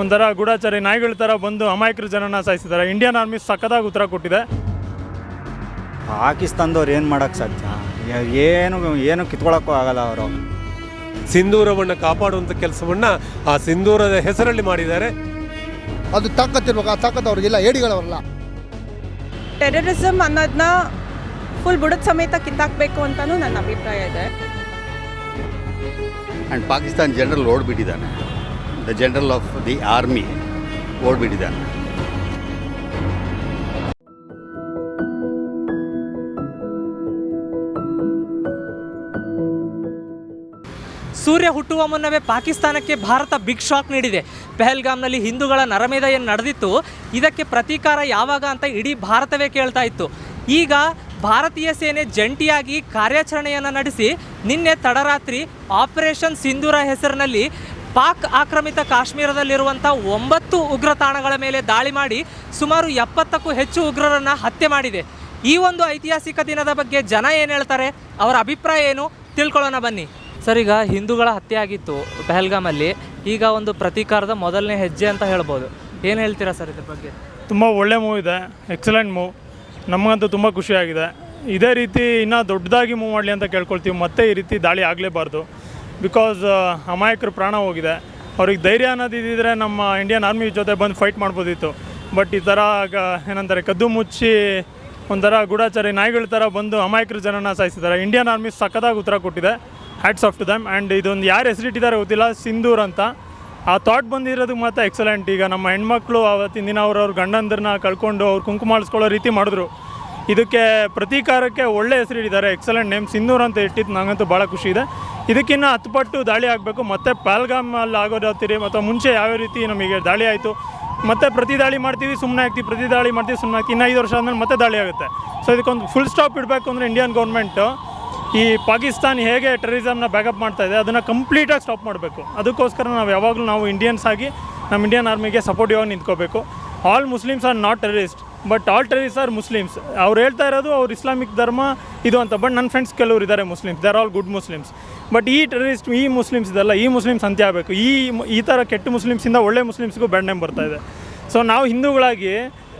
ಒಂಥರ ಗೂಢಾಚಾರಿ ನಾಯಿಗಳ ಥರ ಬಂದು ಅಮಾಯಕರ ಜನನ ಸಾಯಿಸಿದ್ದಾರೆ. ಇಂಡಿಯನ್ ಆರ್ಮಿ ಸಖತ್ತಾಗಿ ಉತ್ತರ ಕೊಟ್ಟಿದೆ. ಪಾಕಿಸ್ತಾನದವ್ರು ಏನು ಮಾಡೋಕ್ಕೆ ಸಾಧ್ಯ? ಏನು ಏನು ಕಿತ್ಕೊಳ್ಳೋಕ್ಕೂ ಆಗಲ್ಲ ಅವರು. ಸಿಂಧೂರವನ್ನು ಕಾಪಾಡುವಂಥ ಕೆಲಸವನ್ನು ಆ ಸಿಂಧೂರದ ಹೆಸರಲ್ಲಿ ಮಾಡಿದ್ದಾರೆ. ಅದು ತಾಕತ್ತಿರ್ಬೇಕು ಆ ತಾಕತ್ತು ಅವ್ರಿಗಿಲ್ಲ ಏಡಿಗಳವರಲ್ಲ. ಟೆರರಿಸಮ್ ಅನ್ನೋದನ್ನ ಫುಲ್ ಬುಡದ ಸಮೇತ ಕಿತ್ತಾಕಬೇಕು ಅಂತಲೂ ನನ್ನ ಅಭಿಪ್ರಾಯ ಇದೆ. And Pakistan general ಓಡ್ಬಿಟ್ಟಿದ್ದಾನೆ the general of the army ಓಡ್ಬಿಟ್ಟಿದ್ದಾನೆ ಸೂರ್ಯ ಹುಟ್ಟುವ ಮುನ್ನವೇ ಪಾಕಿಸ್ತಾನಕ್ಕೆ ಭಾರತ ಬಿಗ್ ಶಾಕ್ ನೀಡಿದೆ. ಪೆಹಲ್ಗಾಮ್ನಲ್ಲಿ ಹಿಂದೂಗಳ ಏನು ನಡೆದಿತ್ತು. ಇದಕ್ಕೆ ಪ್ರತೀಕಾರ ಯಾವಾಗ ಅಂತ ಇಡೀ ಭಾರತವೇ ಕೇಳ್ತಾ ಇತ್ತು. ಈಗ ಭಾರತೀಯ ಸೇನೆ ಜಂಟಿಯಾಗಿ ಕಾರ್ಯಾಚರಣೆಯನ್ನು ನಡೆಸಿ, ನಿನ್ನೆ ತಡರಾತ್ರಿ ಆಪರೇಷನ್ ಸಿಂಧೂರ ಹೆಸರಿನಲ್ಲಿ ಪಾಕ್ ಆಕ್ರಮಿತ ಕಾಶ್ಮೀರದಲ್ಲಿರುವಂಥ ಒಂಬತ್ತು ಉಗ್ರ ತಾಣಗಳ ಮೇಲೆ ದಾಳಿ ಮಾಡಿ ಸುಮಾರು ಎಪ್ಪತ್ತಕ್ಕೂ ಹೆಚ್ಚು ಉಗ್ರರನ್ನು ಹತ್ಯೆ ಮಾಡಿದೆ. ಈ ಒಂದು ಐತಿಹಾಸಿಕ ದಿನದ ಬಗ್ಗೆ ಜನ ಏನು ಹೇಳ್ತಾರೆ? ಅವರ ಅಭಿಪ್ರಾಯ ಏನು? ತಿಳ್ಕೊಳ್ಳೋಣ ಬನ್ನಿ. ಸರ್, ಈಗ ಹಿಂದೂಗಳ ಹತ್ಯೆ ಆಗಿತ್ತು ಪೆಹಲ್ಗಾಮಲ್ಲಿ. ಈಗ ಒಂದು ಪ್ರತೀಕಾರದ ಮೊದಲನೇ ಹೆಜ್ಜೆ ಅಂತ ಹೇಳ್ಬೋದು. ಏನು ಹೇಳ್ತೀರಾ ಸರ್ ಇದ್ರ ಬಗ್ಗೆ? ತುಂಬ ಒಳ್ಳೆ ಮೂವ್ ಇದೆ. Excellent move. ನಮಗಂತೂ ತುಂಬ ಖುಷಿಯಾಗಿದೆ ಇದೇ ರೀತಿ ಇನ್ನೂ ದೊಡ್ಡದಾಗಿ ಮೂವ್ ಮಾಡಲಿ ಅಂತ ಕೇಳ್ಕೊಳ್ತೀವಿ. ಮತ್ತೆ ಈ ರೀತಿ ದಾಳಿ ಆಗಲೇಬಾರ್ದು. ಬಿಕಾಸ್ ಅಮಾಯಕರ ಪ್ರಾಣ ಹೋಗಿದೆ. ಅವ್ರಿಗೆ ಧೈರ್ಯ ಅನ್ನೋದು ಇದ್ದಿದ್ರೆ ನಮ್ಮ ಇಂಡಿಯನ್ ಆರ್ಮಿ ಜೊತೆ ಬಂದು ಫೈಟ್ ಮಾಡ್ಬೋದಿತ್ತು. ಬಟ್ ಈ ಥರ ಏನಂತಾರೆ, ಕದ್ದು ಮುಚ್ಚಿ ಒಂಥರ ಗೂಢಾಚಾರಿ ನಾಯಿಗಳ ಥರ ಬಂದು ಅಮಾಯಕರ ಜನನ ಸಾಯಿಸಿದ್ದಾರೆ. ಇಂಡಿಯನ್ ಆರ್ಮಿ ಸಖತ್ತಾಗಿ ಉತ್ತರ ಕೊಟ್ಟಿದೆ. Hats off to them and ಇದೊಂದು ಯಾರು ಹೆಸರಿಟ್ಟಿದ್ದಾರೆ ಗೊತ್ತಿಲ್ಲ. ಸಿಂಧೂರ್ ಅಂತ. ಆ ಥಾಟ್ ಬಂದಿರೋದಕ್ಕೆ ಮಾತ್ರ ಎಕ್ಸಲೆಂಟ್ ಈಗ ನಮ್ಮ ಹೆಣ್ಮಕ್ಳು ಆವತ್ತಿನ ದಿನ ಅವ್ರವ್ರ ಗಂಡಂದ್ರನ್ನ ಕಳ್ಕೊಂಡು ಅವ್ರು ಕುಂಕುಮ ಮಾಡಿಸ್ಕೊಳ್ಳೋ ರೀತಿ ಮಾಡಿದ್ರು. ಇದಕ್ಕೆ ಪ್ರತೀಕಾರಕ್ಕೆ ಒಳ್ಳೆ ಹೆಸರಿಟ್ಟಿದ್ದಾರೆ ಎಕ್ಸಲೆಂಟ್ ನೇಮ್ ಸಿಂಧೂರ್ ಅಂತ ಇಟ್ಟಿದ್ದು ನನಗಂತೂ ಭಾಳ ಖುಷಿ ಇದೆ. ಇದಕ್ಕಿಂತ ಹತ್ತು ಪಟ್ಟು ದಾಳಿ ಆಗಬೇಕು. ಮತ್ತೆ ಪಾಲ್ಗಾಮಲ್ಲಿ ಆಗೋದಾಗ್ತೀರಿ ಮತ್ತು ಮುಂಚೆ ಯಾವ ರೀತಿ ನಮಗೆ ದಾಳಿ ಆಯಿತು? ಮತ್ತೆ ಪ್ರತಿ ದಾಳಿ ಮಾಡ್ತೀವಿ ಸುಮ್ಮನೆ ಆಗ್ತೀವಿ ಪ್ರತಿ ದಾಳಿ ಮಾಡ್ತೀವಿ ಸುಮ್ಮನೆ ಆಗ್ತೀವಿ ಐದು ವರ್ಷ ಆದಮೇಲೆ ಮತ್ತೆ ದಾಳಿ ಆಗುತ್ತೆ. ಸೊ ಇದಕ್ಕೊಂದು ಫುಲ್ ಸ್ಟಾಪ್ ಇಡಬೇಕು ಅಂದರೆ ಇಂಡಿಯನ್ ಗೌರ್ಮೆಂಟು ಈ ಪಾಕಿಸ್ತಾನ್ ಹೇಗೆ ಟೆರರಿಸಮ್ನ ಬ್ಯಾಕಪ್ ಮಾಡ್ತಾ ಇದೆ, ಅದನ್ನು ಕಂಪ್ಲೀಟಾಗಿ ಸ್ಟಾಪ್ ಮಾಡಬೇಕು. ಅದಕ್ಕೋಸ್ಕರ ನಾವು ಯಾವಾಗಲೂ ನಾವು ಇಂಡಿಯನ್ಸ್ ಆಗಿ ನಮ್ಮ ಇಂಡಿಯನ್ ಆರ್ಮಿಗೆ ಸಪೋರ್ಟಿವ್ ಆಗಿ ನಿಂತ್ಕೋಬೇಕು. All Muslims are not terrorist but all terrorists are Muslims ಅವ್ರು ಹೇಳ್ತಾ ಇರೋದು ಅವ್ರು ಇಸ್ಲಾಮಿಕ್ ಧರ್ಮ ಇದು ಅಂತ ಬಟ್ ನನ್ನ ಫ್ರೆಂಡ್ಸ್ ಕೆಲವರು ಇದ್ದಾರೆ Muslims they are all good Muslims but ಈ ಟೆರರಿಸ್ಟ್ ಈ ಮುಸ್ಲಿಮ್ಸ್ ಇದೆಲ್ಲ ಈ ಮುಸ್ಲಿಮ್ಸ್ ಅಂತ್ಯ ಆಗಬೇಕು. ಈ ಈ ಥರ ಕೆಟ್ಟ ಮುಸ್ಲಿಮ್ಸಿಂದ ಒಳ್ಳೆ ಮುಸ್ಲಿಮ್ಸ್ಗೂ ಬ್ಯಾಡ್ ನೇಮ್ ಬರ್ತಾ ಇದೆ. ಸೊ ನಾವು ಹಿಂದೂಗಳಾಗಿ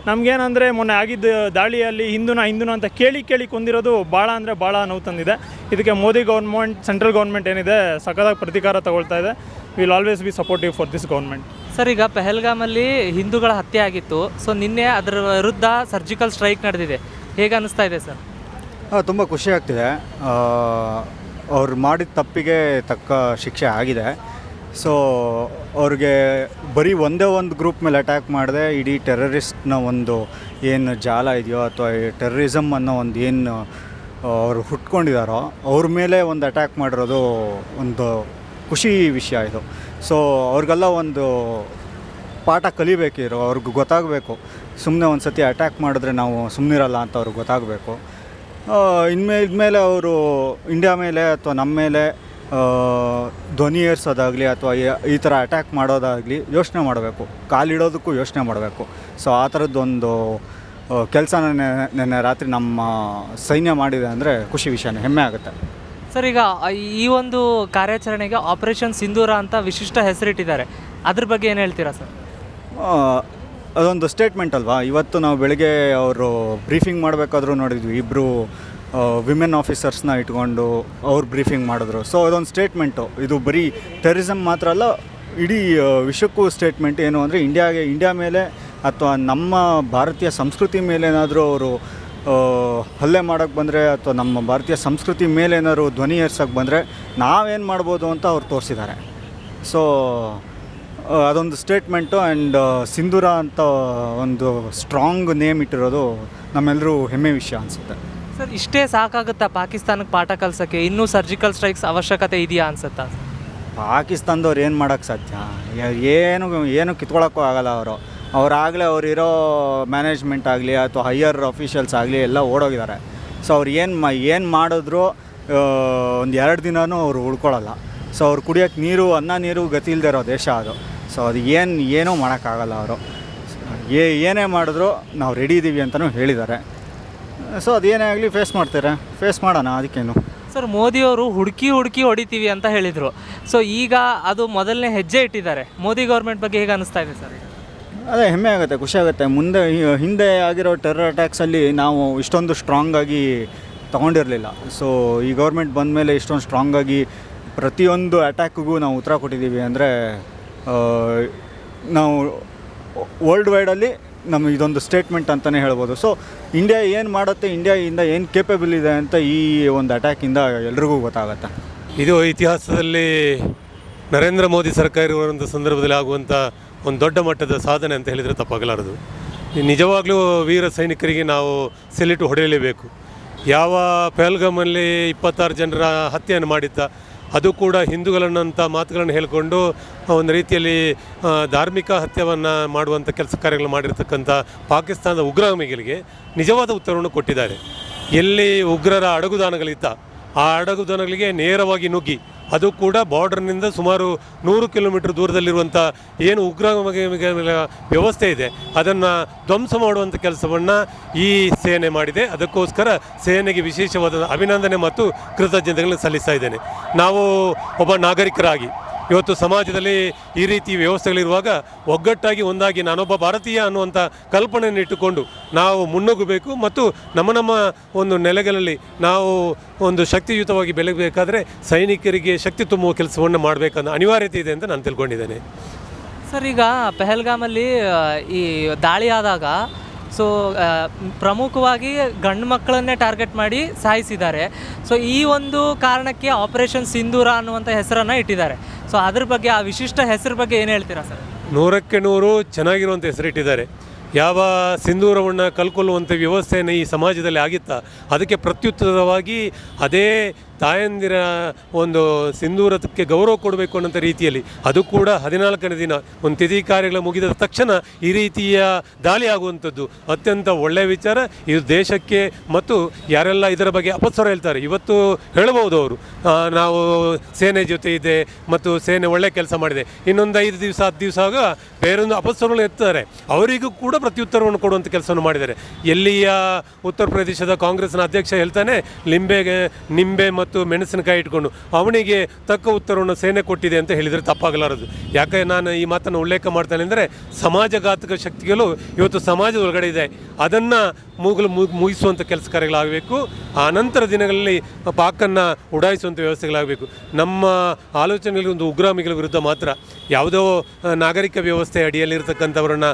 ನಮಗೇನಂದರೆ ಮೊನ್ನೆ ಆಗಿದ್ದ ದಾಳಿಯಲ್ಲಿ ಹಿಂದೂನ ಹಿಂದೂನ ಅಂತ ಕೇಳಿ ಕೇಳಿ ಕೊಂದಿರೋದು ಭಾಳ ಅಂದರೆ ಭಾಳ ನೋವು ತಂದಿದೆ. ಇದಕ್ಕೆ ಮೋದಿ ಗೌರ್ಮೆಂಟ್ ಸೆಂಟ್ರಲ್ ಗೌರ್ಮೆಂಟ್ ಏನಿದೆ ಸಖತ್ತಾಗಿ ಪ್ರತೀಕಾರ ತಗೊಳ್ತಾ ಇದೆ. Will always be supportive for this government sir ಈಗ ಪೆಹಲ್ಗಾಮಲ್ಲಿ ಹಿಂದೂಗಳ ಹತ್ಯೆ ಆಗಿತ್ತು. ಸೊ ನಿನ್ನೆ ಅದರ ವಿರುದ್ಧ ಸರ್ಜಿಕಲ್ ಸ್ಟ್ರೈಕ್ ನಡೆದಿದೆ. ಹೇಗೆ ಅನ್ನಿಸ್ತಾ ಇದೆ ಸರ್ ತುಂಬ ಖುಷಿ ಆಗ್ತಿದೆ. ಅವ್ರು ಮಾಡಿದ ತಪ್ಪಿಗೆ ತಕ್ಕ ಶಿಕ್ಷೆ ಆಗಿದೆ. ಸೊ ಅವ್ರಿಗೆ ಬರೀ ಒಂದೇ ಒಂದು ಗ್ರೂಪ್ ಮೇಲೆ ಅಟ್ಯಾಕ್ ಮಾಡಿದೆ, ಇಡೀ ಟೆರರಿಸ್ಟ್ನ ಒಂದು ಏನು ಜಾಲ ಇದೆಯೋ ಅಥವಾ ಟೆರರಿಸಮ್ ಅನ್ನೋ ಒಂದು ಏನು ಅವರು ಹುಟ್ಕೊಂಡಿದ್ದಾರೋ ಅವ್ರ ಮೇಲೆ ಒಂದು ಅಟ್ಯಾಕ್ ಮಾಡಿರೋದು ಒಂದು ಖುಷಿ ವಿಷಯ ಇದು. ಸೊ ಅವ್ರಿಗೆಲ್ಲ ಒಂದು ಪಾಠ ಕಲಿಬೇಕಿರೋ ಅವ್ರಿಗೆ ಗೊತ್ತಾಗಬೇಕು. ಸುಮ್ಮನೆ ಒಂದು ಸತಿ ಅಟ್ಯಾಕ್ ಮಾಡಿದ್ರೆ ನಾವು ಸುಮ್ಮನಿರಲ್ಲ ಅಂತ ಅವ್ರಿಗೆ ಗೊತ್ತಾಗಬೇಕು. ಇನ್ಮೇ ಇದ್ಮೇಲೆ ಅವರು ಇಂಡಿಯಾ ಮೇಲೆ ಅಥವಾ ನಮ್ಮ ಮೇಲೆ ಧ್ವನಿ ಏರ್ಸೋದಾಗಲಿ ಅಥವಾ ಈ- ಥರ ಅಟ್ಯಾಕ್ ಮಾಡೋದಾಗಲಿ ಯೋಚನೆ ಮಾಡಬೇಕು. ಕಾಲಿಡೋದಕ್ಕೂ ಯೋಚನೆ ಮಾಡಬೇಕು. ಸೊ ಆ ಥರದ್ದೊಂದು ಕೆಲಸ ನೆನ್ನೆ ರಾತ್ರಿ ನಮ್ಮ ಸೈನ್ಯ ಮಾಡಿದೆ ಅಂದರೆ ಖುಷಿ ವಿಷಯನೇ ಹೆಮ್ಮೆ ಆಗುತ್ತೆ. ಸರ್ ಈಗ ಈ ಒಂದು ಕಾರ್ಯಾಚರಣೆಗೆ ಆಪರೇಷನ್ ಸಿಂಧೂರ ಅಂತ ವಿಶಿಷ್ಟ ಹೆಸರಿಟ್ಟಿದ್ದಾರೆ. ಅದ್ರ ಬಗ್ಗೆ ಏನು ಹೇಳ್ತೀರಾ ಸರ್? ಅದೊಂದು ಸ್ಟೇಟ್ಮೆಂಟ್ ಅಲ್ವಾ? ಇವತ್ತು ನಾವು ಬೆಳಗ್ಗೆ ಅವರು ಬ್ರೀಫಿಂಗ್ ಮಾಡಬೇಕಾದ್ರೂ ನೋಡಿದ್ವಿ ಇಬ್ಬರು ವಿಮೆನ್ ಆಫೀಸರ್ಸ್ನ ಇಟ್ಕೊಂಡು ಅವ್ರು ಬ್ರೀಫಿಂಗ್ ಮಾಡಿದ್ರು. ಸೊ ಅದೊಂದು ಸ್ಟೇಟ್ಮೆಂಟು ಇದು ಬರೀ ಟೆರಿಸಮ್ ಮಾತ್ರ ಅಲ್ಲ, ಇಡೀ ವಿಶ್ವಕ್ಕೂ ಸ್ಟೇಟ್ಮೆಂಟ್ ಏನು ಅಂದರೆ ಇಂಡಿಯಾಗೆ, ಇಂಡಿಯಾ ಮೇಲೆ ಅಥವಾ ನಮ್ಮ ಭಾರತೀಯ ಸಂಸ್ಕೃತಿ ಮೇಲೆ ಏನಾದರೂ ಅವರು ಹಲ್ಲೆ ಮಾಡೋಕ್ಕೆ ಬಂದರೆ ಅಥವಾ ನಮ್ಮ ಭಾರತೀಯ ಸಂಸ್ಕೃತಿ ಮೇಲೆ ಏನಾದರೂ ಧ್ವನಿ ಏರ್ಸೋಕ್ಕೆ ಬಂದರೆ ನಾವೇನು ಮಾಡ್ಬೋದು ಅಂತ ಅವ್ರು ತೋರಿಸಿದ್ದಾರೆ. ಸೊ ಅದೊಂದು ಸ್ಟೇಟ್ಮೆಂಟು ಆ್ಯಂಡ್ ಸಿಂಧೂರ ಅಂತ ಒಂದು ಸ್ಟ್ರಾಂಗ್ ನೇಮ್ ಇಟ್ಟಿರೋದು ನಮ್ಮೆಲ್ಲರೂ ಹೆಮ್ಮೆ ವಿಷಯ ಅನಿಸುತ್ತೆ. ಸರ್ ಇಷ್ಟೇ ಸಾಕಾಗುತ್ತಾ ಪಾಕಿಸ್ತಾನಕ್ಕೆ ಪಾಠ ಕಲ್ಸೋಕ್ಕೆ? ಇನ್ನೂ ಸರ್ಜಿಕಲ್ ಸ್ಟ್ರೈಕ್ಸ್ ಅವಶ್ಯಕತೆ ಇದೆಯಾ ಅನ್ಸುತ್ತಾ? ಪಾಕಿಸ್ತಾನದವ್ರು ಏನು ಮಾಡೋಕ್ಕೆ ಸಾಧ್ಯ? ಏನು ಏನು ಕಿತ್ಕೊಳ್ಳೋಕ್ಕೂ ಆಗಲ್ಲ ಅವರು. ಅವರಾಗಲೇ ಅವರಿರೋ ಮ್ಯಾನೇಜ್ಮೆಂಟ್ ಆಗಲಿ ಅಥವಾ ಹೈಯರ್ ಅಫಿಷಿಯಲ್ಸ್ ಆಗಲಿ ಎಲ್ಲ ಓಡೋಗಿದ್ದಾರೆ. ಸೊ ಅವ್ರು ಏನು ಮಾ ಏನು ಮಾಡಿದ್ರು ಒಂದು ಎರಡು ದಿನವೂ ಅವರು ಉಳ್ಕೊಳ್ಳಲ್ಲ ಸೊ ಅವ್ರು ಕುಡಿಯೋಕ್ಕೆ ನೀರು ಅನ್ನ ನೀರು ಗತಿ ಇಲ್ಲದೆ ಇರೋ ದೇಶ ಅದು. ಸೊ ಅದು ಏನು ಏನೂ ಮಾಡೋಕ್ಕಾಗಲ್ಲ ಅವರು. ಏ ಏನೇ ಮಾಡಿದ್ರು ನಾವು ರೆಡಿ ಇದ್ದೀವಿ ಅಂತಲೂ ಹೇಳಿದ್ದಾರೆ. ಸೊ ಅದೇನೇ ಆಗಲಿ ಫೇಸ್ ಮಾಡ್ತಾರೆ? ಫೇಸ್ ಮಾಡೋಣ ಅದಕ್ಕೇನು. ಸರ್ ಮೋದಿಯವರು ಹುಡುಕಿ ಹುಡುಕಿ ಹೊಡಿತೀವಿ ಅಂತ ಹೇಳಿದರು. ಸೊ ಈಗ ಅದು ಮೊದಲನೇ ಹೆಜ್ಜೆ ಇಟ್ಟಿದ್ದಾರೆ. ಮೋದಿ ಗೌರ್ಮೆಂಟ್ ಬಗ್ಗೆ ಹೇಗೆ ಅನಿಸ್ತಾ ಇದೆ ಸರ್ ಅದೇ ಹೆಮ್ಮೆ ಆಗುತ್ತೆ ಖುಷಿ ಆಗುತ್ತೆ. ಮುಂದೆ ಹಿಂದೆ ಆಗಿರೋ ಟೆರರ್ ಅಟ್ಯಾಕ್ಸಲ್ಲಿ ನಾವು ಇಷ್ಟೊಂದು ಸ್ಟ್ರಾಂಗ್ ಆಗಿ ತೊಗೊಂಡಿರಲಿಲ್ಲ. ಸೊ ಈ ಗೌರ್ಮೆಂಟ್ ಬಂದ ಮೇಲೆ ಇಷ್ಟೊಂದು ಸ್ಟ್ರಾಂಗಾಗಿ ಪ್ರತಿಯೊಂದು ಅಟ್ಯಾಕ್ಗೂ ನಾವು ಉತ್ತರ ಕೊಟ್ಟಿದ್ದೀವಿ ಅಂದರೆ ನಾವು ವರ್ಲ್ಡ್ ವೈಡಲ್ಲಿ ನಮ್ಮ ಇದೊಂದು ಸ್ಟೇಟ್ಮೆಂಟ್ ಅಂತಲೇ ಹೇಳ್ಬೋದು. ಸೊ ಇಂಡಿಯಾ ಏನು ಮಾಡುತ್ತೆ ಇಂಡಿಯಾಯಿಂದ ಏನು ಕೇಪಬಲ್ ಇದೆ ಅಂತ ಈ ಒಂದು ಅಟ್ಯಾಕಿಂದ ಎಲ್ರಿಗೂ ಗೊತ್ತಾಗುತ್ತೆ. ಇದು ಇತಿಹಾಸದಲ್ಲಿ ನರೇಂದ್ರ ಮೋದಿ ಸರ್ಕಾರ ಇರುವಂಥ ಸಂದರ್ಭದಲ್ಲಿ ಆಗುವಂಥ ಒಂದು ದೊಡ್ಡ ಮಟ್ಟದ ಸಾಧನೆ ಅಂತ ಹೇಳಿದರೆ ತಪ್ಪಾಗಲಾರದು. ನಿಜವಾಗಲೂ ವೀರ ಸೈನಿಕರಿಗೆ ನಾವು ಸೆಲ್ಯೂಟ್ ಹೊಡೆಯಲೇಬೇಕು. ಯಾವ ಪೆಲ್ಗಮಲ್ಲಿ ಇಪ್ಪತ್ತಾರು ಜನರ ಹತ್ಯೆಯನ್ನು ಮಾಡಿದ್ದ ಅದು ಕೂಡ ಹಿಂದೂಗಳನ್ನಂಥ ಮಾತುಗಳನ್ನು ಹೇಳಿಕೊಂಡು ಒಂದು ರೀತಿಯಲ್ಲಿ ಧಾರ್ಮಿಕ ಹತ್ಯವನ್ನು ಮಾಡುವಂಥ ಕೆಲಸ ಕಾರ್ಯಗಳು ಮಾಡಿರ್ತಕ್ಕಂಥ ಪಾಕಿಸ್ತಾನದ ಉಗ್ರಗಾಮಿಗಳಿಗೆ ನಿಜವಾದ ಉತ್ತರವನ್ನು ಕೊಟ್ಟಿದ್ದಾರೆ. ಎಲ್ಲಿ ಉಗ್ರರ ಅಡಗುದಾನಗಳಿತ್ತ, ಆ ಅಡಗುದಾನಗಳಿಗೆ ನೇರವಾಗಿ ನುಗ್ಗಿ ಅದು ಕೂಡ ಬಾರ್ಡರ್ನಿಂದ ಸುಮಾರು ನೂರು ಕಿಲೋಮೀಟರ್ ದೂರದಲ್ಲಿರುವಂಥ ಏನು ಉಗ್ರ ವ್ಯವಸ್ಥೆ ಇದೆ, ಅದನ್ನು ಧ್ವಂಸ ಮಾಡುವಂಥ ಕೆಲಸವನ್ನು ಈ ಸೇನೆ ಮಾಡಿದೆ. ಅದಕ್ಕೋಸ್ಕರ ಸೇನೆಗೆ ವಿಶೇಷವಾದ ಅಭಿನಂದನೆ ಮತ್ತು ಕೃತಜ್ಞತೆಗಳನ್ನು ಸಲ್ಲಿಸ್ತಾ ಇದ್ದೇನೆ. ನಾವು ಒಬ್ಬ ನಾಗರಿಕರಾಗಿ ಇವತ್ತು ಸಮಾಜದಲ್ಲಿ ಈ ರೀತಿ ವ್ಯವಸ್ಥೆಗಳಿರುವಾಗ ಒಗ್ಗಟ್ಟಾಗಿ ಒಂದಾಗಿ ನಾನೊಬ್ಬ ಭಾರತೀಯ ಅನ್ನುವಂಥ ಕಲ್ಪನೆಯನ್ನು ಇಟ್ಟುಕೊಂಡು ನಾವು ಮುನ್ನುಗ್ಗಬೇಕು ಮತ್ತು ನಮ್ಮ ನಮ್ಮ ಒಂದು ನೆಲೆಗಳಲ್ಲಿ ನಾವು ಒಂದು ಶಕ್ತಿಯುತವಾಗಿ ಬೆಳಗಬೇಕಾದ್ರೆ ಸೈನಿಕರಿಗೆ ಶಕ್ತಿ ತುಂಬುವ ಕೆಲಸವನ್ನು ಮಾಡಬೇಕನ್ನೋ ಅನಿವಾರ್ಯತೆ ಇದೆ ಅಂತ ನಾನು ತಿಳ್ಕೊಂಡಿದ್ದೇನೆ. ಸರ್, ಈಗ ಪೆಹಲ್ಗಾಮಲ್ಲಿ ಈ ದಾಳಿ ಆದಾಗ ಸೊ ಪ್ರಮುಖವಾಗಿ ಗಂಡು ಮಕ್ಕಳನ್ನೇ ಟಾರ್ಗೆಟ್ ಮಾಡಿ ಸಾಯಿಸಿದ್ದಾರೆ. ಸೊ ಈ ಒಂದು ಕಾರಣಕ್ಕೆ ಆಪರೇಷನ್ ಸಿಂಧೂರ ಅನ್ನುವಂಥ ಹೆಸರನ್ನು ಇಟ್ಟಿದ್ದಾರೆ. ಸೊ ಅದ್ರ ಬಗ್ಗೆ, ಆ ವಿಶಿಷ್ಟ ಹೆಸರು ಬಗ್ಗೆ ಏನು ಹೇಳ್ತೀರಾ ಸರ್? ನೂರಕ್ಕೆ ನೂರು ಚೆನ್ನಾಗಿರುವಂಥ ಹೆಸರಿಟ್ಟಿದ್ದಾರೆ. ಯಾವ ಸಿಂಧೂರವನ್ನು ಕಲ್ಕೊಳ್ಳುವಂಥ ವ್ಯವಸ್ಥೆಯನ್ನು ಈ ಸಮಾಜದಲ್ಲಿ ಆಗಿತ್ತಾ, ಅದಕ್ಕೆ ಪ್ರತ್ಯುತ್ತರವಾಗಿ ಅದೇ ತಾಯಂದಿರ ಒಂದು ಸಿಂಧೂರಕ್ಕೆ ಗೌರವ ಕೊಡಬೇಕು ಅನ್ನೋಂಥ ರೀತಿಯಲ್ಲಿ, ಅದು ಕೂಡ ಹದಿನಾಲ್ಕನೇ ದಿನ. ಒಂದು ತಿಥಿ ಕಾರ್ಯಗಳ ಮುಗಿದ ತಕ್ಷಣ ಈ ರೀತಿಯ ದಾಳಿ ಆಗುವಂಥದ್ದು ಅತ್ಯಂತ ಒಳ್ಳೆಯ ವಿಚಾರ. ಇದು ದೇಶಕ್ಕೆ ಮತ್ತು ಯಾರೆಲ್ಲ ಇದರ ಬಗ್ಗೆ ಅಪಸ್ವರ ಹೇಳ್ತಾರೆ, ಇವತ್ತು ಹೇಳಬಹುದು ಅವರು. ನಾವು ಸೇನೆ ಜೊತೆ ಇದೆ ಮತ್ತು ಸೇನೆ ಒಳ್ಳೆ ಕೆಲಸ ಮಾಡಿದೆ. ಇನ್ನೊಂದು ಐದು ದಿವಸ, ಹತ್ತು ದಿವಸ ಆಗ ಬೇರೊಂದು ಅಪಸ್ವರಗಳು ಎತ್ತಾರೆ ಅವರಿಗೂ ಕೂಡ ಪ್ರತ್ಯುತ್ತರವನ್ನು ಕೊಡುವಂಥ ಕೆಲಸವನ್ನು ಮಾಡಿದ್ದಾರೆ. ಎಲ್ಲಿಯ ಉತ್ತರ ಪ್ರದೇಶದ ಕಾಂಗ್ರೆಸ್ನ ಅಧ್ಯಕ್ಷ ಹೇಳ್ತಾನೆ, ಲಿಂಬೆಗೆ, ನಿಂಬೆ ಮತ್ತು ಮೆಣಸಿನಕಾಯಿ ಇಟ್ಕೊಂಡು ಅವನಿಗೆ ತಕ್ಕ ಉತ್ತರವನ್ನು ಸೇನೆ ಕೊಟ್ಟಿದೆ ಅಂತ ಹೇಳಿದರೆ ತಪ್ಪಾಗಲಾರದು. ಯಾಕೆ ನಾನು ಈ ಮಾತನ್ನು ಉಲ್ಲೇಖ ಮಾಡ್ತೇನೆ ಅಂದರೆ ಸಮಾಜಘಾತಕ ಶಕ್ತಿಗಳು ಇವತ್ತು ಸಮಾಜದ ಒಳಗಡೆ ಇದೆ. ಅದನ್ನು ಮುಗಲು ಮುಗ್- ಮುಗಿಸುವಂಥ ಕೆಲಸ ಕಾರ್ಯಗಳಾಗಬೇಕು. ಆ ನಂತರ ದಿನಗಳಲ್ಲಿ ಪಾಕನ್ನು ಉಡಾಯಿಸುವಂಥ ವ್ಯವಸ್ಥೆಗಳಾಗಬೇಕು. ನಮ್ಮ ಆಲೋಚನೆಗಳಿಗೆ ಒಂದು ಉಗ್ರಾಮಿಗಳ ವಿರುದ್ಧ ಮಾತ್ರ ಯಾವುದೋ ನಾಗರಿಕ ವ್ಯವಸ್ಥೆ ಅಡಿಯಲ್ಲಿರ್ತಕ್ಕಂಥವ್ರನ್ನ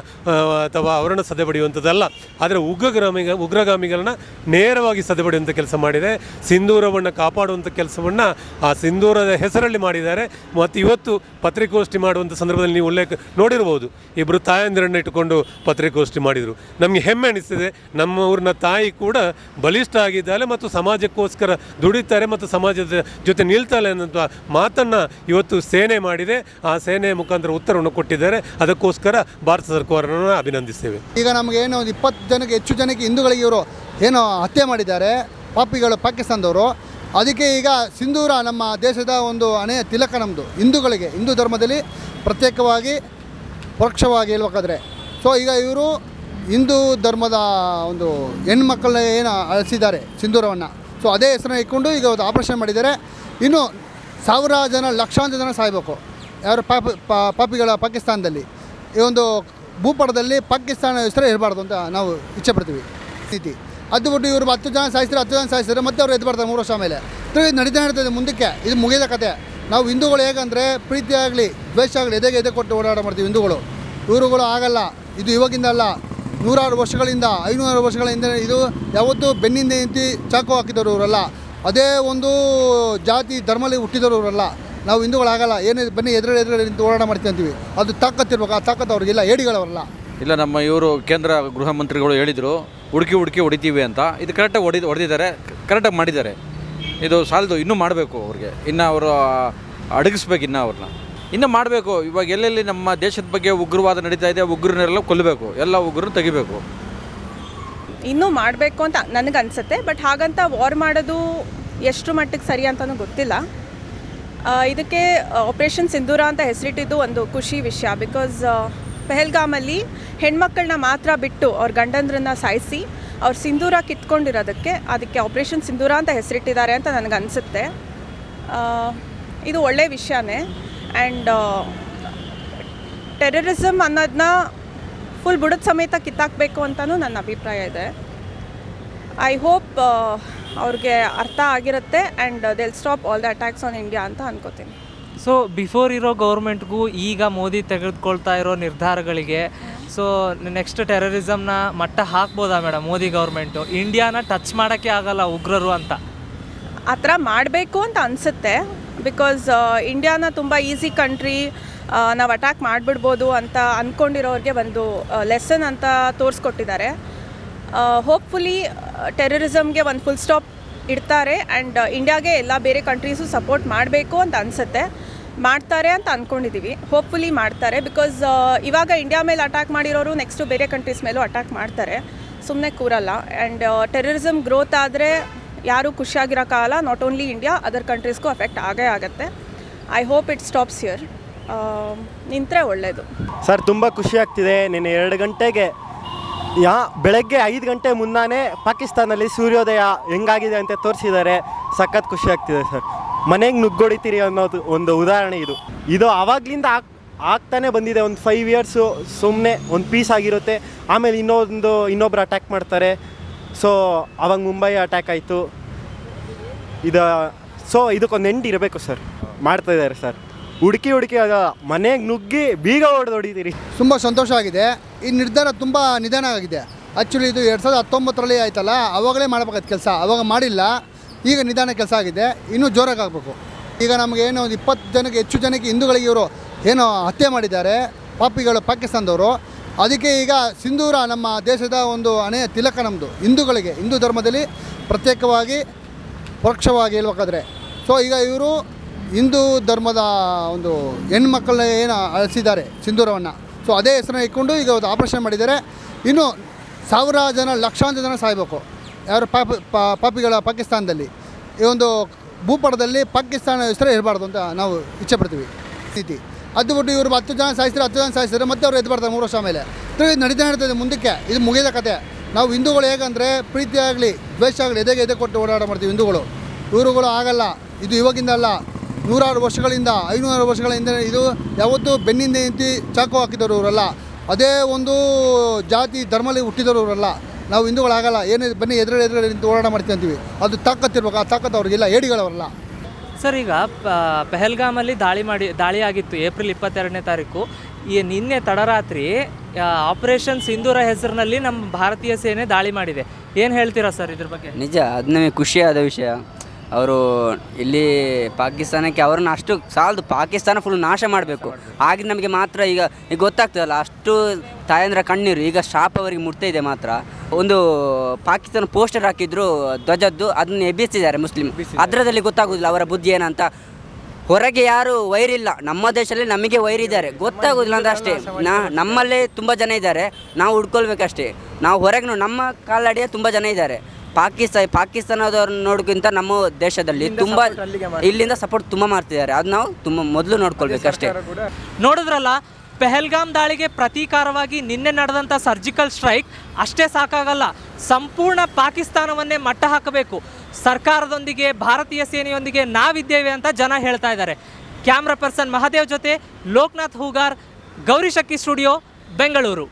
ಅಥವಾ ಅವರನ್ನು ಸದೆಬಡಿಯುವಂಥದ್ದಲ್ಲ ಆದರೆ ಉಗ್ರಗಾಮಿಗ, ಉಗ್ರಗಾಮಿಗಳನ್ನ ನೇರವಾಗಿ ಸದೆಬಡಿಯುವಂಥ ಕೆಲಸ ಮಾಡಿದೆ. ಸಿಂಧೂರವನ್ನು ಕಾಪಾಡುವಂಥ ಕೆಲಸವನ್ನು ಆ ಸಿಂಧೂರದ ಹೆಸರಲ್ಲಿ ಮಾಡಿದ್ದಾರೆ. ಮತ್ತು ಇವತ್ತು ಪತ್ರಿಕೋಷ್ಠಿ ಮಾಡುವಂಥ ಸಂದರ್ಭದಲ್ಲಿ ನೀವು ಉಲ್ಲೇಖ ನೋಡಿರ್ಬೋದು. ಇಬ್ಬರು ತಾಯಂದಿರನ್ನು ಇಟ್ಟುಕೊಂಡು ಪತ್ರಿಕೋಷ್ಠಿ ಮಾಡಿದರು. ನಮಗೆ ಹೆಮ್ಮೆ ಅನಿಸ್ತಿದೆ. ನಮ್ಮ ಊರಿನ ತಾಯಿ ಕೂಡ ಬಲಿಷ್ಠ ಆಗಿದ್ದಾಳೆ ಮತ್ತು ಸಮಾಜಕ್ಕೋಸ್ಕರ ದುಡಿತಾರೆ ಮತ್ತು ಸಮಾಜದ ಜೊತೆ ನಿಲ್ತಾಳೆ ಅನ್ನೋ ಮಾತನ್ನು ಇವತ್ತು ಸೇನೆ ಮಾಡಿದೆ. ಆ ಸೇನೆಯ ಮುಖಾಂತರ ಉತ್ತರವನ್ನು ಕೊಟ್ಟಿದ್ದಾರೆ. ಅದಕ್ಕೋಸ್ಕರ ಭಾರತ ಸರ್ಕಾರವನ್ನು ಅಭಿನಂದಿಸ್ತೇವೆ. ಈಗ ನಮಗೆ ಏನು ಒಂದು ಇಪ್ಪತ್ತು ಜನಕ್ಕೆ, ಹೆಚ್ಚು ಜನಕ್ಕೆ ಹಿಂದೂಗಳಿಗೆ ಇವರು ಏನು ಹತ್ಯೆ ಮಾಡಿದ್ದಾರೆ. ಪಾಪಿಗಳು ಪಾಕಿಸ್ತಾನದವರು. ಅದಕ್ಕೆ ಈಗ ಸಿಂಧೂರ ನಮ್ಮ ದೇಶದ ಒಂದು ಹಣೆಯ ತಿಲಕ ನಮ್ಮದು ಹಿಂದೂಗಳಿಗೆ. ಹಿಂದೂ ಧರ್ಮದಲ್ಲಿ ಪ್ರತ್ಯೇಕವಾಗಿ, ಪರೋಕ್ಷವಾಗಿ ಹೇಳ್ಬೇಕಾದ್ರೆ. ಸೊ ಈಗ ಇವರು ಹಿಂದೂ ಧರ್ಮದ ಒಂದು ಹೆಣ್ಮಕ್ಕಳನ್ನ ಏನು ಅಳಿಸಿದ್ದಾರೆ ಸಿಂಧೂರವನ್ನು. ಸೊ ಅದೇ ಹೆಸರನ್ನ ಇಟ್ಕೊಂಡು ಈಗ ಒಂದು ಆಪರೇಷನ್ ಮಾಡಿದ್ದಾರೆ. ಇನ್ನು ಸಾವಿರ ಜನ, ಲಕ್ಷಾಂತರ ಜನ ಸಾಯಬೇಕು. ಯಾರು ಪಾಪ ಪಾಪಿಗಳ ಪಾಕಿಸ್ತಾನದಲ್ಲಿ. ಈ ಒಂದು ಭೂಪಟದಲ್ಲಿ ಪಾಕಿಸ್ತಾನ ಹೆಸರೇ ಇರಬಾರ್ದು ಅಂತ ನಾವು ಇಚ್ಛೆ ಪಡ್ತೀವಿ. ಸ್ಥಿತಿ ಅದು ಬಿಟ್ಟು ಇವರು ಹತ್ತು ಜನ ಸಾಯಿಸಿದ್ರೆ ಹತ್ತು ಜನ ಸಾಯಿಸಿದ್ರೆ ಮತ್ತೆ ಅವ್ರು ಎದ್ದು ಬರ್ತಾರೆ ಮೂರು ವರ್ಷ ಮೇಲೆ ಇದು ನಡೀತಾ ಇರ್ತದೆ ಮುಂದಕ್ಕೆ. ಇದು ಮುಗಿದ ಕತೆ. ನಾವು ಹಿಂದೂಗಳು ಹೇಗಂದರೆ ಪ್ರೀತಿ ಆಗಲಿ ದ್ವೇಷ ಆಗಲಿ ಎದೆಗೆ ಎದೆ ಕೊಟ್ಟು ಓಡಾಟ ಮಾಡ್ತೀವಿ ಹಿಂದೂಗಳು. ಇವರುಗಳು ಆಗಲ್ಲ. ಇದು ಇವಾಗಿಂದ ಅಲ್ಲ. ನೂರಾರು ವರ್ಷಗಳಿಂದ ಐನೂರು ವರ್ಷಗಳಿಂದ ಇದು ಯಾವತ್ತೂ ಬೆನ್ನಿಂದ ನಿಂತು ಚಾಕು ಹಾಕಿದವರು ಇವರಲ್ಲ ಅದೇ ಒಂದು ಜಾತಿ ಧರ್ಮದಲ್ಲಿ ಹುಟ್ಟಿದವರು ಇವರಲ್ಲ ನಾವು ಹಿಂದೂಗಳಾಗಲ್ಲ. ಏನು ಬನ್ನಿ ಎದುರು ಎದುರು ನಿಂತು ಹೋರಾಟ ಮಾಡ್ತೀವಿ ಅಂತೀವಿ. ಅದು ತಾಕತ್ತಿರ್ಬೇಕು ಆ ತಾಕತ್ತು ಅವ್ರಿಗಿಲ್ಲ ಏಡಿಗಳವರಲ್ಲ. ಇಲ್ಲ, ನಮ್ಮ ಇವರು ಕೇಂದ್ರ ಗೃಹ ಮಂತ್ರಿಗಳು ಹೇಳಿದರು, ಹುಡುಕಿ ಹುಡುಕಿ ಹೊಡಿತೀವಿ ಅಂತ. ಇದು ಕರೆಕ್ಟಾಗಿ ಹೊಡಿ, ಹೊಡೆದಿದ್ದಾರೆ. ಕರೆಕ್ಟಾಗಿ ಮಾಡಿದ್ದಾರೆ. ಇದು ಸಾಲದು ಇನ್ನೂ ಮಾಡಬೇಕು ಅವ್ರಿಗೆ. ಇನ್ನು ಅವರು ಅಡಗಿಸ್ಬೇಕು ಇನ್ನು ಅವ್ರನ್ನ. ಇನ್ನೂ ಮಾಡಬೇಕು. ಇವಾಗ ಎಲ್ಲೆಲ್ಲಿ ನಮ್ಮ ದೇಶದ ಬಗ್ಗೆ ಉಗ್ರವಾದ ನಡೀತಾ ಇದೆ ಉಗ್ರನ್ನೆಲ್ಲ ಕೊಲ್ಲಬೇಕು. ಎಲ್ಲ ಉಗ್ರನ್ನ ತೆಗಿಬೇಕು. ಇನ್ನೂ ಮಾಡಬೇಕು ಅಂತ ನನಗೆ ಅನಿಸುತ್ತೆ. ಬಟ್ ಹಾಗಂತ ವಾರ್ ಮಾಡೋದು ಎಷ್ಟು ಮಟ್ಟಿಗೆ ಸರಿ ಅಂತಲೂ ಗೊತ್ತಿಲ್ಲ. ಇದಕ್ಕೆ ಆಪ್ರೇಷನ್ ಸಿಂಧೂರ ಅಂತ ಹೆಸರಿಟ್ಟಿದ್ದು ಒಂದು ಖುಷಿ ವಿಷಯ. ಬಿಕಾಸ್ ಪೆಹಲ್ಗಾಮಲ್ಲಿ ಹೆಣ್ಮಕ್ಳನ್ನ ಮಾತ್ರ ಬಿಟ್ಟು ಅವ್ರ ಗಂಡಂದ್ರನ್ನ ಸಾಯಿಸಿ ಅವ್ರು ಸಿಂಧೂರ ಕಿತ್ಕೊಂಡಿರೋದಕ್ಕೆ ಅದಕ್ಕೆ ಆಪ್ರೇಷನ್ ಸಿಂಧೂರ ಅಂತ ಹೆಸರಿಟ್ಟಿದ್ದಾರೆ ಅಂತ ನನಗನ್ಸುತ್ತೆ ಇದು ಒಳ್ಳೆಯ ವಿಷಯನೇ. ಆ್ಯಂಡ್ ಟೆರರಿಸಮ್ ಅನ್ನೋದನ್ನ ಫುಲ್ ಬುಡದ ಸಮೇತ ಕಿತ್ತಾಕಬೇಕು ಅಂತಲೂ ನನ್ನ ಅಭಿಪ್ರಾಯ ಇದೆ. ಐ ಹೋಪ್ ಅವ್ರಿಗೆ ಅರ್ಥ ಆಗಿರುತ್ತೆ and they'll stop all the attacks on India ಅಂತ ಅನ್ಕೋತೀನಿ. ಸೊ ಬಿಫೋರ್ ಇರೋ ಗೌರ್ಮೆಂಟ್ಗೂ ಈಗ ಮೋದಿ ತೆಗೆದುಕೊಳ್ತಾ ಇರೋ ನಿರ್ಧಾರಗಳಿಗೆ ಸೊ ನೆಕ್ಸ್ಟ್ ಟೆರರಿಸಮ್ನ ಮಟ್ಟ ಹಾಕ್ಬೋದಾ ಮೇಡಮ್ ಮೋದಿ ಗೌರ್ಮೆಂಟು ಇಂಡಿಯಾನ ಟಚ್ ಮಾಡೋಕ್ಕೆ ಆಗಲ್ಲ ಉಗ್ರರು ಅಂತ. ಆ ಥರ ಮಾಡಬೇಕು ಅಂತ ಅನಿಸುತ್ತೆ. ಬಿಕಾಸ್ ಇಂಡಿಯಾನ ತುಂಬ ಈಸಿ ಕಂಟ್ರಿ ನಾವು ಅಟ್ಯಾಕ್ ಮಾಡಿಬಿಡ್ಬೋದು ಅಂತ ಅಂದ್ಕೊಂಡಿರೋರಿಗೆ ಒಂದು ಲೆಸನ್ ಅಂತ ತೋರಿಸ್ಕೊಟ್ಟಿದ್ದಾರೆ. ಹೋಪ್ಫುಲಿ ಟೆರರಿಸಮ್ಗೆ ಒಂದು ಫುಲ್ ಸ್ಟಾಪ್ ಇಡ್ತಾರೆ ಆ್ಯಂಡ್ ಇಂಡಿಯಾಗೆ ಎಲ್ಲ ಬೇರೆ ಕಂಟ್ರೀಸು ಸಪೋರ್ಟ್ ಮಾಡಬೇಕು ಅಂತ ಅನಿಸುತ್ತೆ. ಮಾಡ್ತಾರೆ ಅಂತ ಅಂದ್ಕೊಂಡಿದ್ದೀವಿ ಹೋಪ್ಫುಲಿ ಮಾಡ್ತಾರೆ ಬಿಕಾಸ್ ಇವಾಗ ಇಂಡಿಯಾ ಮೇಲೆ ಅಟ್ಯಾಕ್ ಮಾಡಿರೋರು ನೆಕ್ಸ್ಟು ಬೇರೆ ಕಂಟ್ರೀಸ್ ಮೇಲೂ ಅಟ್ಯಾಕ್ ಮಾಡ್ತಾರೆ. ಸುಮ್ಮನೆ ಕೂರಲ್ಲ. ಆ್ಯಂಡ್ ಟೆರರಿಸಮ್ ಗ್ರೋತ್ ಆದರೆ ಯಾರೂ ಕಾಲ ನಾಟ್ ಓನ್ಲಿ ಇಂಡಿಯಾ ಅದರ್ ಕಂಟ್ರೀಸ್ಗೂ ಅಫೆಕ್ಟ್ ಆಗೇ ಆಗುತ್ತೆ. I hope it stops here ನಿಂತರೆ ಒಳ್ಳೆಯದು ಸರ್, ತುಂಬ ಖುಷಿ ಆಗ್ತಿದೆ. ನಿನ್ನೆ ಎರಡು ಗಂಟೆಗೆ, ಯಾ, ಬೆಳಗ್ಗೆ ಐದು ಗಂಟೆ ಮುನ್ನಾನೆ ಪಾಕಿಸ್ತಾನಲ್ಲಿ ಸೂರ್ಯೋದಯ ಹೆಂಗಾಗಿದೆ ಅಂತ ತೋರಿಸಿದ್ದಾರೆ. ಸಖತ್ ಖುಷಿ ಆಗ್ತಿದೆ ಸರ್. ಮನೆಗೆ ನುಗ್ಗೊಡಿತೀರಿ ಅನ್ನೋದು ಒಂದು ಉದಾಹರಣೆ ಇದು. ಇದು ಆವಾಗಲಿಂದ ಆಗ್, ಆಗ್ತಾನೆ ಬಂದಿದೆ. ಒಂದು ಫೈವ್ ಇಯರ್ಸು ಸುಮ್ಮನೆ ಒಂದು ಪೀಸ್ ಆಗಿರುತ್ತೆ. ಆಮೇಲೆ ಇನ್ನೊಂದು, ಇನ್ನೊಬ್ರು ಅಟ್ಯಾಕ್ ಮಾಡ್ತಾರೆ. ಸೊ ಅವಾಗ ಮುಂಬೈ ಅಟ್ಯಾಕ್ ಆಯಿತು. ಇದು ಸೊ ಇದಕ್ಕೊಂದು ಎಂಡ್ ಇರಬೇಕು ಸರ್ ಮಾಡ್ತಾ ಇದ್ದಾರೆ ಸರ್ ಹುಡುಕಿ ಹುಡುಕಿ ಅದು ಮನೆಗೆ ನುಗ್ಗಿ ಬೀಗ ಹೊಡೆದು ಹೊಡಿತೀರಿ. ತುಂಬ ಸಂತೋಷ ಆಗಿದೆ. ಈ ನಿರ್ಧಾರ ತುಂಬ ನಿಧಾನ ಆಗಿದೆ. ಆ್ಯಕ್ಚುಲಿ ಇದು ಎರಡು ಸಾವಿರದ ಹತ್ತೊಂಬತ್ತರಲ್ಲಿ ಆಯ್ತಲ್ಲ, ಅವಾಗಲೇ ಮಾಡಬೇಕಾದ ಕೆಲಸ. ಅವಾಗ ಮಾಡಿಲ್ಲ. ಈಗ ನಿಧಾನ ಕೆಲಸ ಆಗಿದೆ. ಇನ್ನೂ ಜೋರಾಗಿ ಆಗಬೇಕು ಈಗ ನಮಗೆ ಏನೋ ಒಂದು ಇಪ್ಪತ್ತು ಜನಕ್ಕೆ, ಹೆಚ್ಚು ಜನಕ್ಕೆ ಹಿಂದೂಗಳಿಗೆ ಇವರು ಏನೋ ಹತ್ಯೆ ಮಾಡಿದ್ದಾರೆ. ಪಾಪಿಗಳು ಪಾಕಿಸ್ತಾನದವರು. ಅದಕ್ಕೆ ಈಗ ಸಿಂಧೂರ ನಮ್ಮ ದೇಶದ ಒಂದು ಹಣೆಯ ತಿಲಕ ನಮ್ಮದು ಹಿಂದೂಗಳಿಗೆ, ಹಿಂದೂ ಧರ್ಮದಲ್ಲಿ ಪ್ರತ್ಯೇಕವಾಗಿ, ಪರೋಕ್ಷವಾಗಿ ಹೇಳ್ಬೇಕಾದ್ರೆ. ಸೊ ಈಗ ಇವರು ಹಿಂದೂ ಧರ್ಮದ ಒಂದು ಹೆಣ್ಮಕ್ಕಳನ್ನ ಏನು ಅಳಿಸಿದ್ದಾರೆ ಸಿಂಧೂರವನ್ನು. ಸೊ ಅದೇ ಹೆಸರನ್ನ ಇಟ್ಕೊಂಡು ಈಗ ಒಂದು ಆಪರೇಷನ್ ಮಾಡಿದ್ದಾರೆ. ಇನ್ನು ಸಾವಿರ ಜನ, ಲಕ್ಷಾಂತರ ಜನ ಸಾಯಬೇಕು. ಯಾರು ಪಾಪಿ ಪಾಪಿಗಳ ಪಾಕಿಸ್ತಾನದಲ್ಲಿ. ಈ ಒಂದು ಭೂಪಟದಲ್ಲಿ ಪಾಕಿಸ್ತಾನ ಹೆಸರೇ ಇರಬಾರ್ದು ಅಂತ ನಾವು ಇಚ್ಛೆ ಪಡ್ತೀವಿ. ನೀತಿ ಅದು ಬಿಟ್ಟು ಇವರು ಹತ್ತು ಜನ ಸಾಯಿಸಿದ್ರೆ ಹತ್ತು ಜನ ಸಾಯಿಸ್ತಾರೆ, ಮತ್ತೆ ಅವ್ರು ಎದ್ದು ಬರ್ತಾರೆ ಮೂರು ವರ್ಷ ಮೇಲೆ ತಿರುಗಿ ನಡೀತಾ ನಡೀತದೆ ಮುಂದಕ್ಕೆ. ಇದು ಮುಗಿದ ಕತೆ. ನಾವು ಹಿಂದೂಗಳು ಹೇಗಂದರೆ ಪ್ರೀತಿ ಆಗಲಿ, ದ್ವೇಷ ಆಗಲಿ, ಎದೆಗೆ ಎದೆ ಕೊಟ್ಟು ಓಡಾಟ ಮಾಡ್ತೀವಿ ಹಿಂದೂಗಳು. ಇವರುಗಳು ಆಗಲ್ಲ. ಇದು ಇವಾಗಿಂದ ಅಲ್ಲ. ನೂರಾರು ವರ್ಷಗಳಿಂದ ಐನೂರು ವರ್ಷಗಳಿಂದ ಇದು ಯಾವತ್ತೂ ಬೆನ್ನಿಂದ ನಿಂತು ಚಾಕು ಹಾಕಿದವರು ಇವರಲ್ಲ. ಅದೇ ಒಂದು ಜಾತಿ ಧರ್ಮದಲ್ಲಿ ಹುಟ್ಟಿದವರು ಇವರಲ್ಲ. ನಾವು ಹಿಂದೂಗಳಾಗಲ್ಲ. ಏನು, ಬನ್ನಿ ಎದುರುಗಡೆ ಎದುರುಗಡೆ ನಿಂತು ಓಡಾಟ ಮಾಡ್ತೀವಿ ಅಂತೀವಿ. ಅದು ತಾಕತ್ತಿರ್ಬೇಕು ಆ ತಾಕತ್ತು ಅವ್ರಿಗಿಲ್ಲ. ಏಡಿಗಳವರಲ್ಲ. ಸರ್, ಈಗ ಪೆಹಲ್ಗಾಮಲ್ಲಿ ದಾಳಿ ಮಾಡಿ ದಾಳಿ ಆಗಿತ್ತು ಏಪ್ರಿಲ್ ಇಪ್ಪತ್ತೆರಡನೇ ತಾರೀಕು. ಈ ನಿನ್ನೆ ತಡರಾತ್ರಿ ಆಪರೇಷನ್ ಸಿಂಧೂರ ಹೆಸರಿನಲ್ಲಿ ನಮ್ಮ ಭಾರತೀಯ ಸೇನೆ ದಾಳಿ ಮಾಡಿದೆ. ಏನು ಹೇಳ್ತೀರಾ ಸರ್ ಇದ್ರ ಬಗ್ಗೆ? ನಿಜ, ಅದು ನಮಗೆ ಖುಷಿಯಾದ ವಿಷಯ. ಅವರು ಇಲ್ಲಿ ಪಾಕಿಸ್ತಾನಕ್ಕೆ ಅವ್ರನ್ನ ಅಷ್ಟು ಸಾಲದು ಪಾಕಿಸ್ತಾನ ಫುಲ್ ನಾಶ ಮಾಡಬೇಕು. ಆಗ ನಮಗೆ ಮಾತ್ರ ಈಗ ಈಗ ಗೊತ್ತಾಗ್ತದಲ್ಲ ಅಷ್ಟು ತಾಯಂದ್ರ ಕಣ್ಣೀರು ಈಗ ಶಾಪ್ ಅವರಿಗೆ ಮುಟ್ತಾ ಇದೆ ಮಾತ್ರ. ಒಂದು ಪಾಕಿಸ್ತಾನ ಪೋಸ್ಟರ್ ಹಾಕಿದ್ರು ಧ್ವಜದ್ದು ಅದನ್ನ ಎಬ್ಬಿಸಿದ್ದಾರೆ ಮುಸ್ಲಿಂ. ಅದರದಲ್ಲಿ ಗೊತ್ತಾಗೋದಿಲ್ಲ ಅವರ ಬುದ್ಧಿ ಏನಂತ ಹೊರಗೆ ಯಾರು ವೈರಿಲ್ಲ ನಮ್ಮ ದೇಶದಲ್ಲಿ ನಮಗೆ ವೈರಿದ್ದಾರೆ ಗೊತ್ತಾಗೋದಿಲ್ಲ ಅಂತ ಅಷ್ಟೇ. ನಾ ನಮ್ಮಲ್ಲೇ ತುಂಬ ಜನ ಇದ್ದಾರೆ ನಾವು ಹುಡ್ಕೊಳ್ಬೇಕಷ್ಟೇ. ನಾವು ಹೊರಗೆ ನಮ್ಮ ಕಾಲಡಿಯ ತುಂಬ ಜನ ಇದ್ದಾರೆ. ಪಾಕಿಸ್ತಾನ ಪಾಕಿಸ್ತಾನದವ್ರನ್ನ ನೋಡೋಕ್ಕಿಂತ ನಮ್ಮ ದೇಶದಲ್ಲಿ ತುಂಬ ಇಲ್ಲಿಂದ ಸಪೋರ್ಟ್ ತುಂಬ ಮಾಡ್ತಿದ್ದಾರೆ. ಅದು ನಾವು ತುಂಬ ಮೊದಲು ನೋಡ್ಕೊಳ್ಬೇಕಷ್ಟೇ ನೋಡಿದ್ರಲ್ಲ ಪೆಹಲ್ಗಾಮ್ ದಾಳಿಗೆ ಪ್ರತೀಕಾರವಾಗಿ ನಿನ್ನೆ ನಡೆದಂಥ ಸರ್ಜಿಕಲ್ ಸ್ಟ್ರೈಕ್ ಅಷ್ಟೇ ಸಾಕಾಗಲ್ಲ ಸಂಪೂರ್ಣ ಪಾಕಿಸ್ತಾನವನ್ನೇ ಮಟ್ಟ ಹಾಕಬೇಕು. ಸರ್ಕಾರದೊಂದಿಗೆ ಭಾರತೀಯ ಸೇನೆಯೊಂದಿಗೆ ನಾವಿದ್ದೇವೆ ಅಂತ ಜನ ಹೇಳ್ತಾ ಇದ್ದಾರೆ. ಕ್ಯಾಮ್ರಾ ಪರ್ಸನ್ ಮಹಾದೇವ್ ಜೊತೆ ಲೋಕನಾಥ್ ಹೂಗಾರ್ ಗೌರಿಶಕ್ತಿ ಸ್ಟುಡಿಯೋ ಬೆಂಗಳೂರು.